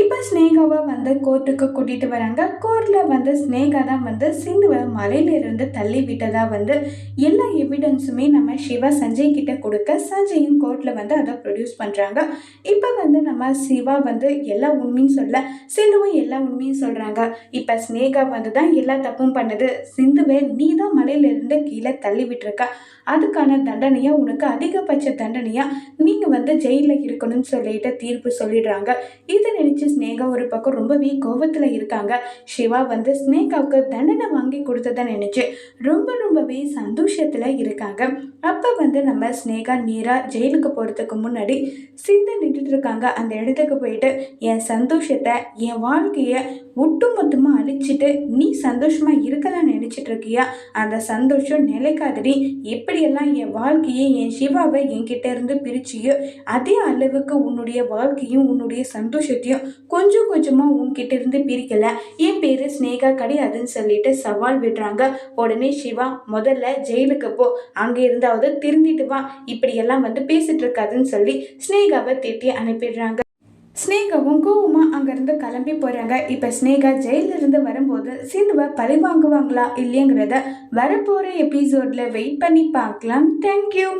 இப்போ ஸ்னேகாவை வந்து கோர்ட்டுக்கு கூட்டிகிட்டு வராங்க. கோர்ட்டில் வந்து ஸ்னேகா தான் வந்து சிந்துவை மலையிலிருந்து தள்ளி விட்டதாக வந்து எல்லா எவிடன்ஸுமே நம்ம சிவா சஞ்சய் கிட்ட கொடுக்க சஞ்சயும் கோர்ட்டில் வந்து அதை ப்ரொடியூஸ் பண்ணுறாங்க இப்போ வந்து நம்ம சிவா வந்து எல்லா உண்மையும் சொல்ல சிந்துவும் எல்லா உண்மையும் சொல்கிறாங்க இப்போ ஸ்னேகா வந்து தான் எல்லா தப்பும் பண்ணுது. சிந்துவை நீ தான் மலையிலிருந்து கீழே தள்ளி விட்டுருக்க. அதுக்கான தண்டனையாக உனக்கு அதிகபட்ச தண்டனையாக நீங்கள் வந்து ஜெயிலில் இருக்கணும்னு சொல்லிட்டு தீர்ப்பு சொல்லிடுறாங்க. இதை நினச்சி ஸ்னேகா ஒரு பக்கம் ரொம்பவே கோபத்தில் இருக்காங்க. சிவா வந்து ஸ்னேகாவுக்கு தண்டனை வாங்கி கொடுத்ததை நினச்சி ரொம்ப ரொம்பவே சந்தோஷத்தில் இருக்காங்க. அப்போ வந்து நம்ம ஸ்னேகா நீரா ஜெயிலுக்கு போகிறதுக்கு முன்னாடி சிந்து நின்றுட்டு இருக்காங்க. அந்த இடத்துக்கு போயிட்டு என் சந்தோஷத்தை என் வாழ்க்கையை ஒட்டுமொத்தமாக அழிச்சிட்டு நீ சந்தோஷமாக இருக்கலாம் நினச்சிட்டு இருக்கியா? அந்த சந்தோஷம் நிலைக்காதடி. எப்படியெல்லாம் என் வாழ்க்கையை என் சிவாவை என்கிட்ட இருந்து பிரிச்சியோ அதே அளவுக்கு உன்னுடைய வாழ்க்கையும் உன்னுடைய சந்தோஷத்தையும் கொஞ்சம் கொஞ்சமாக உன்கிட்ட இருந்து பிரிக்கல. என் பேர் ஸ்னேகா கிடையாதுன்னு சொல்லிட்டு சவால் விடுறாங்க. உடனே சிவா முதல்ல ஜெயிலுக்கு போ. அங்கே இருந்தாவது திருந்திட்டு வா. இப்படியெல்லாம் வந்து பேசிட்டு இருக்காதுன்னு சொல்லி ஸ்னேகாவை திட்டி அனுப்பிடுறாங்க. ஸ்னேகாவும் கோவமா அங்கேருந்து கிளம்பி போகிறாங்க இப்போ ஸ்னேகா ஜெயிலில் இருந்து வரும்போது சிந்துவை பழி வாங்குவாங்களா இல்லைங்கிறத வரப்போகிற எபிசோடில் வெயிட் பண்ணி பார்க்கலாம். தேங்க்யூ